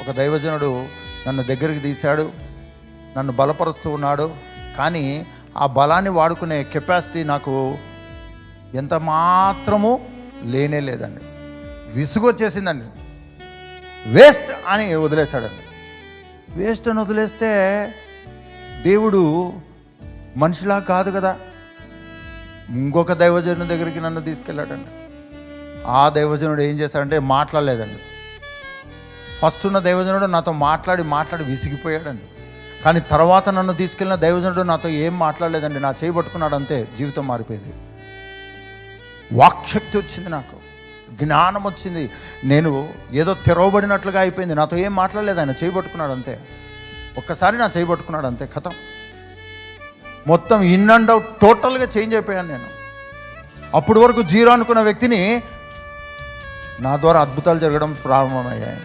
ఒక దైవజనుడు నన్ను దగ్గరికి తీశాడు నన్ను బలపరుస్తూ ఉన్నాడు కానీ ఆ బలాన్ని వాడుకునే కెపాసిటీ నాకు ఎంత మాత్రము లేనే లేదండి. విసుగు వచ్చేసిందండి వేస్ట్ అని వదిలేశాడండి. వేస్ట్ అని వదిలేస్తే దేవుడు మనిషిలా కాదు కదా. ఇంకొక దైవజనుడి దగ్గరికి నన్ను తీసుకెళ్ళాడండి. ఆ దైవజనుడు ఏం చేశాడంటే మాట్లాడలేదండి. ఫస్ట్ ఉన్న దైవజనుడు నాతో మాట్లాడి మాట్లాడి విసిగిపోయాడండి. కానీ తర్వాత నన్ను తీసుకెళ్ళిన దైవజనుడు నాతో ఏం మాట్లాడలేదండి. నా చేయబట్టుకున్నాడు అంతే జీవితం మారిపోయింది. వాక్శక్తి వచ్చింది నాకు. జ్ఞానం వచ్చింది. నేను ఏదో తెరవబడినట్లుగా అయిపోయింది. నాతో ఏం మాట్లాడలేదు. ఆయన చేయబట్టుకున్నాడు అంతే. ఒక్కసారి నా చేయబట్టుకున్నాడు అంతే. కథం. మొత్తం ఇన్ అండ్ అవుట్ టోటల్గా చేంజ్ అయిపోయాను నేను. అప్పటి వరకు జీరో అనుకున్న వ్యక్తిని నా ద్వారా అద్భుతాలు జరగడం ప్రారంభమయ్యాయి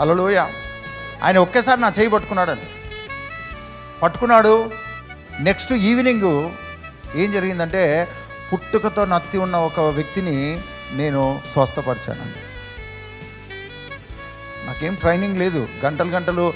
అలలోయ. ఆయన ఒకేసారి నా చేయి పట్టుకున్నాడండి పట్టుకున్నాడు. నెక్స్ట్ ఈవినింగ్ ఏం జరిగిందంటే పుట్టుకతో నత్తి ఉన్న ఒక వ్యక్తిని నేను స్వస్థపరిచానండి. నాకేం ట్రైనింగ్ లేదు. గంటలు గంటలు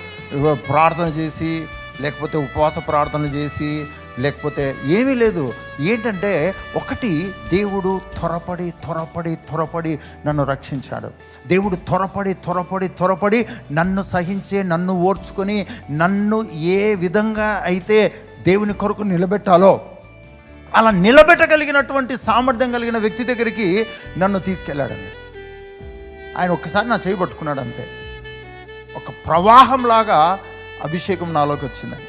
ప్రార్థన చేసి లేకపోతే ఉపవాస ప్రార్థనలు చేసి లేకపోతే ఏమీ లేదు. ఏంటంటే ఒకటి దేవుడు త్వరపడి త్వరపడి త్వరపడి నన్ను రక్షించాడు. దేవుడు త్వరపడి త్వరపడి త్వరపడి నన్ను సహించే నన్ను ఓర్చుకొని నన్ను ఏ విధంగా అయితే దేవుని కొరకు నిలబెట్టాలో అలా నిలబెట్టగలిగినటువంటి సామర్థ్యం కలిగిన వ్యక్తి దగ్గరికి నన్ను తీసుకెళ్ళాడండి. ఆయన ఒక్కసారి నా చేయబట్టుకున్నాడు అంతే. ఒక ప్రవాహంలాగా అభిషేకం నాలోకి వచ్చిందండి.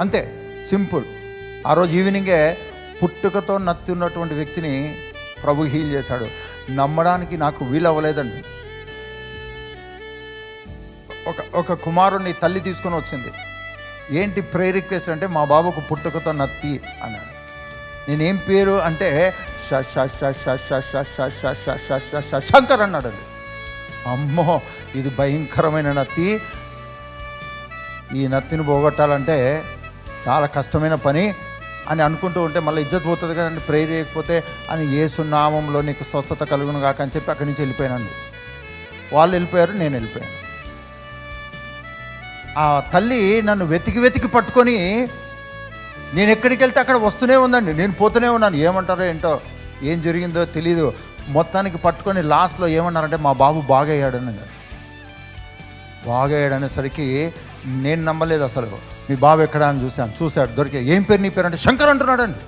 అంతే సింపుల్. ఆ రోజు ఈవినింగే పుట్టుకతో నత్తి ఉన్నటువంటి వ్యక్తిని ప్రభు హీల్ చేశాడు నమ్మడానికి నాకు వీలవ్వలేదండి ఒక ఒక కుమారుణ్ణి తల్లి తీసుకొని వచ్చింది ఏంటి ప్రేయర్ రిక్వెస్ట్ అంటే మా బాబుకు పుట్టుకతో నత్తి అన్నాడు నేనేం పేరు అంటే శంకర్ అన్నాడు అండి అమ్మో ఇది భయంకరమైన నత్తి ఈ నత్తిని పోగొట్టాలంటే చాలా కష్టమైన పని అని అనుకుంటూ ఉంటే మళ్ళీ ఇజ్జత్ పోతుంది కదండి ప్రేర్ చేయకపోతే అని ఏసునామంలో నీకు స్వస్థత కలుగును కాక అని చెప్పి అక్కడి నుంచి వెళ్ళిపోయానండి. వాళ్ళు వెళ్ళిపోయారు నేను వెళ్ళిపోయాను. ఆ తల్లి నన్ను వెతికి వెతికి పట్టుకొని నేను ఎక్కడికి వెళ్తే అక్కడ వస్తూనే ఉందండి నేను పోతూనే ఉన్నాను. ఏమంటారో ఏంటో ఏం జరిగిందో తెలీదు. మొత్తానికి పట్టుకొని లాస్ట్లో ఏమన్నారంటే మా బాబు బాగయ్యాడని అన్నది అనేసరికి నేను నమ్మలేదు అసలు. మీ బాబు ఎక్కడా అని చూశాను. చూశాడు దొరికే ఏం పేరు నీ పేరు అంటే శంకర్ అంటున్నాడండి.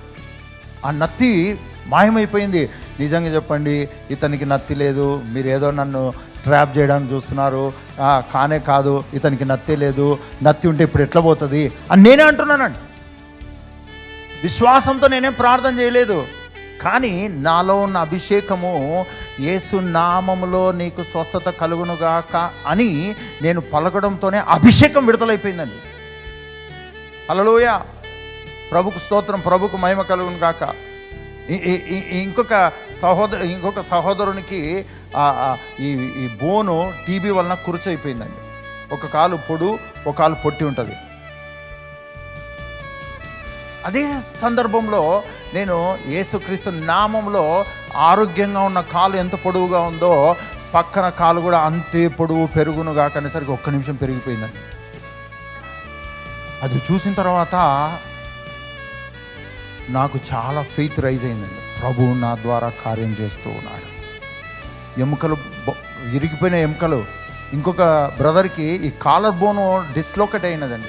ఆ నత్తి మాయమైపోయింది. నిజంగా చెప్పండి ఇతనికి నత్తి లేదు మీరు ఏదో నన్ను ట్రాప్ చేయడానికి చూస్తున్నారు. కానే కాదు ఇతనికి నత్తి లేదు. నత్తి ఉంటే ఇప్పుడు ఎట్లా పోతుంది? అని నేనే అంటున్నానండి. విశ్వాసంతో నేనేం ప్రార్థన చేయలేదు. కానీ నాలో ఉన్న అభిషేకము యేసు నామములో నీకు స్వస్థత కలుగునుగాక అని నేను పలకడంతోనే అభిషేకం విడుదలైపోయిందండి. అలలోయ ప్రభుకు స్తోత్రం ప్రభుకు మహిమ కలుగును గాక ఇంకొక సహోదరు ఇంకొక సహోదరునికి ఈ ఈ బోను టీబీ వలన కురుచైపోయిందండి. ఒక కాలు పొడు ఒక కాలు పొట్టి ఉంటుంది. అదే సందర్భంలో నేను యేసుక్రీస్తు నామంలో ఆరోగ్యంగా ఉన్న కాలు ఎంత పొడవుగా ఉందో పక్కన కాలు కూడా అంతే పొడవు పెరుగును కాకనేసరికి ఒక్క నిమిషం పెరిగిపోయిందండి. అది చూసిన తర్వాత నాకు చాలా ఫెయిత్ రైజ్ అయిందండి. ప్రభువు నా ద్వారా కార్యం చేస్తూ ఉన్నాడు. ఎముకలు విరిగిపోయిన ఎముకలు. ఇంకొక బ్రదర్కి ఈ కాలర్ బోను డిస్లోకేట్ అయినదండి.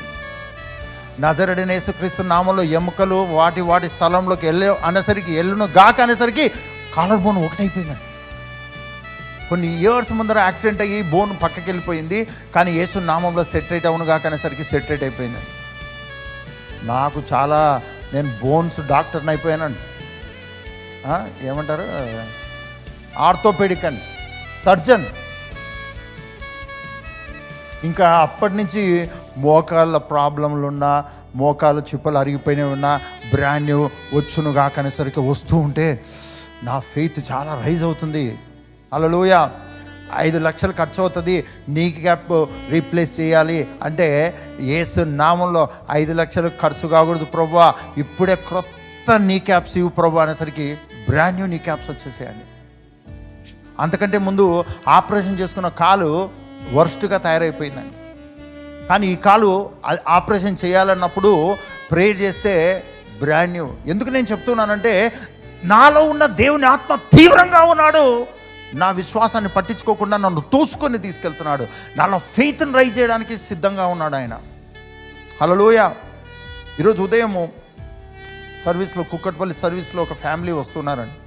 నజరడిన యేసుక్రీస్తు నామంలో ఎముకలు వాటి వాటి స్థలంలోకి వెళ్ళే అనేసరికి ఎల్లును గాక అనేసరికి కాలర్ బోన్ ఒకటైపోయింది కొన్ని ఇయర్స్ ముందర యాక్సిడెంట్ అయ్యి బోన్ పక్కకి వెళ్ళిపోయింది. కానీ యేసు నామంలో సెటరేట్ అవును గాక అనేసరికి సెటరేట్ అయిపోయింది నాకు చాలా నేను బోన్స్ డాక్టర్ని అయిపోయానండి. ఏమంటారు? ఆర్థోపెడిక్ అండి. సర్జన్. ఇంకా అప్పటి నుంచి మోకాళ్ళ ప్రాబ్లంలు ఉన్నా మోకాళ్ళ చిప్పలు అరిగిపోయినవి ఉన్నా బ్రాండ్ న్యూ వచ్చును కాకనేసరికి వస్తూ ఉంటే నా ఫెయిత్ చాలా రైజ్ అవుతుంది. అలలోయ ఐదు లక్షలు ఖర్చు అవుతుంది. నీ క్యాప్ రీప్లేస్ చేయాలి అంటే ఏసు నామంలో ఐదు లక్షలు ఖర్చు కాకూడదు ప్రభు. ఇప్పుడే క్రొత్త నీ క్యాప్స్ ఇవ్వు ప్రభు అనేసరికి బ్రాండ్ న్యూ నీ క్యాప్స్ వచ్చేసేయండి. అంతకంటే ముందు ఆపరేషన్ చేసుకున్న కాలు వర్స్ట్గా తయారైపోయిందండి. కానీ ఈ కాలు ఆపరేషన్ చేయాలన్నప్పుడు ప్రేయర్ చేస్తే బ్రాండ్ న్యూ ఎందుకు నేను చెప్తున్నానంటే నాలో ఉన్న దేవుని ఆత్మ తీవ్రంగా ఉన్నాడు. నా విశ్వాసాన్ని పట్టించుకోకుండా నన్ను తోసుకొని తీసుకెళ్తున్నాడు. నాలో ఫెయిత్ని రైజ్ చేయడానికి సిద్ధంగా ఉన్నాడు ఆయన. హలోయ ఈరోజు ఉదయము సర్వీస్లో కుక్కట్పల్లి సర్వీస్లో ఒక ఫ్యామిలీ వస్తున్నారండి.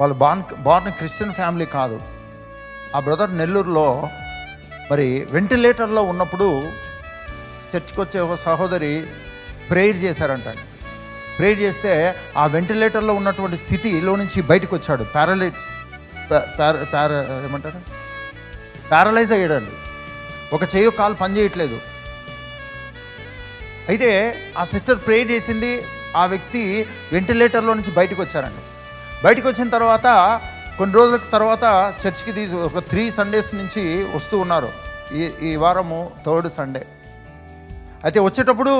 వాళ్ళు బాన్ బార్న్ క్రిస్టియన్ ఫ్యామిలీ కాదు. ఆ బ్రదర్ నెల్లూరులో మరి వెంటిలేటర్లో ఉన్నప్పుడు చర్చ్కి వచ్చే ఒక సహోదరి ప్రేయర్ చేశారంట. ప్రేయర్ చేస్తే ఆ వెంటిలేటర్లో ఉన్నటువంటి స్థితిలో నుంచి బయటకు వచ్చాడు ప్యారలైట్ ప్యార ఏమంటారు? ప్యారలైజ్ అయ్యాడండి. ఒక చెయ్యి కాలు పని చేయట్లేదు. అయితే ఆ సిస్టర్ ప్రేయర్ చేసింది ఆ వ్యక్తి వెంటిలేటర్లో నుంచి బయటకు వచ్చారండి బయటకు వచ్చిన తర్వాత కొన్ని రోజుల తర్వాత చర్చ్కి తీసి ఒక త్రీ సండేస్ నుంచి వస్తూ ఉన్నారు. ఈ ఈ వారము థర్డ్ సండే. అయితే వచ్చేటప్పుడు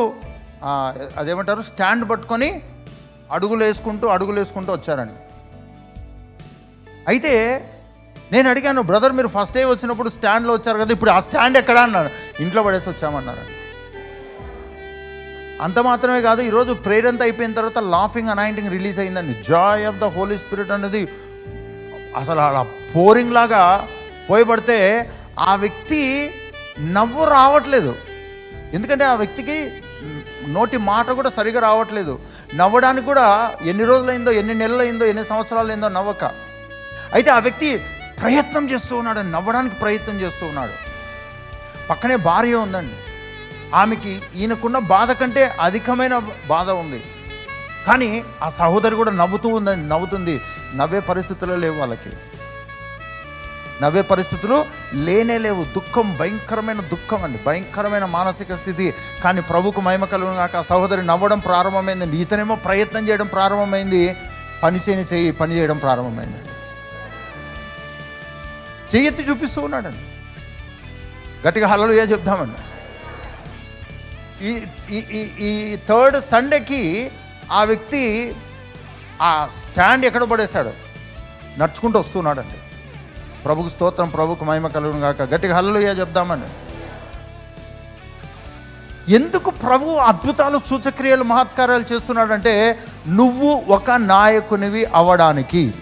అదేమంటారు స్టాండ్ పట్టుకొని అడుగులు వేసుకుంటూ అడుగులు వేసుకుంటూ వచ్చారండి. అయితే నేను అడిగాను బ్రదర్ మీరు ఫస్ట్ డే వచ్చినప్పుడు స్టాండ్లో వచ్చారు కదా ఇప్పుడు ఆ స్టాండ్ ఎక్కడా? అన్నాడు ఇంట్లో పడేసి వచ్చామన్నారు. అంత మాత్రమే కాదు ఈరోజు ప్రేరంత అంతా అయిపోయిన తర్వాత లాఫింగ్ అనాయింటింగ్ రిలీజ్ అయిందండి. Joy of the holy spirit అనేది అసలు అలా పోరింగ్ లాగా పోయబడితే ఆ వ్యక్తి నవ్వు రావట్లేదు. ఎందుకంటే ఆ వ్యక్తికి నోటి మాట కూడా సరిగా రావట్లేదు. నవ్వడానికి కూడా ఎన్ని రోజులైందో ఎన్ని నెలలైందో ఎన్ని సంవత్సరాలు అయిందో నవ్వక. అయితే ఆ వ్యక్తి ప్రయత్నం చేస్తూ ఉన్నాడు నవ్వడానికి ప్రయత్నం చేస్తూ ఉన్నాడు. పక్కనే భార్య ఉందండి. ఆమెకి ఈయనకున్న బాధ కంటే అధికమైన బాధ ఉంది. కానీ ఆ సహోదరి కూడా నవ్వుతూ ఉందని నవ్వుతుంది. నవ్వే పరిస్థితులు లేవు వాళ్ళకి. నవ్వే పరిస్థితులు లేనే లేవు. దుఃఖం భయంకరమైన దుఃఖం అండి. భయంకరమైన మానసిక స్థితి. కానీ ప్రభుకు మహిమ కలుగును కాక సహోదరి నవ్వడం ప్రారంభమైందండి ఇతనేమో ప్రయత్నం చేయడం ప్రారంభమైంది. పని చేయని చెయ్యి పని చేయడం ప్రారంభమైందండి. చెయ్యెత్తి చూపిస్తూ ఉన్నాడండి. గట్టిగా హలలు ఏ చెప్దామండి. ఈ- ఈ ఈ థర్డ్ సండేకి ఆ వ్యక్తి ఆ స్టాండ్ ఎక్కడ పడేశాడు. నడుచుకుంటూ వస్తున్నాడండి. ప్రభుకు స్తోత్రం ప్రభుకు మహిమ కలుగును కాక గట్టిగా హల్లెలూయా చెప్దామని. ఎందుకు ప్రభు అద్భుతాలు సూచక్రియలు మహత్కార్యాలు చేస్తున్నాడంటే నువ్వు ఒక నాయకునివి అవ్వడానికి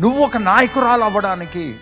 నువ్వు ఒక నాయకురాలు అవ్వడానికి